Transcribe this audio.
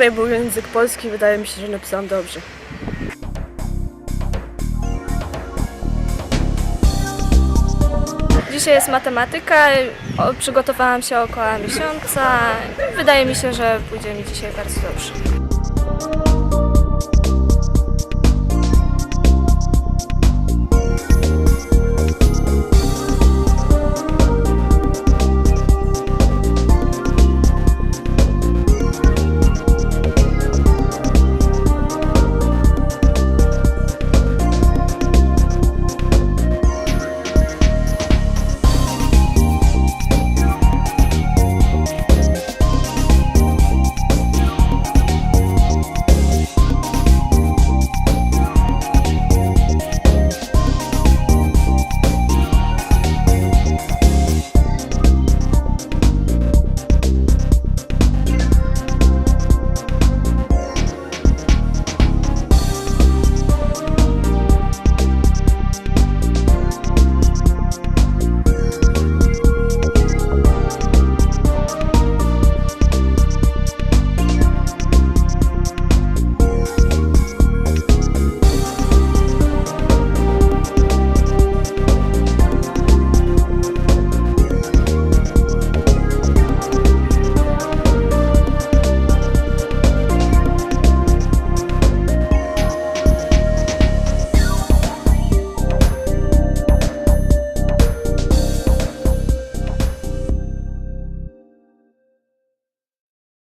Tutaj był język polski, wydaje mi się, że napisałam dobrze. Dzisiaj jest matematyka, przygotowałam się około miesiąca. Wydaje mi się, że pójdzie mi dzisiaj bardzo dobrze.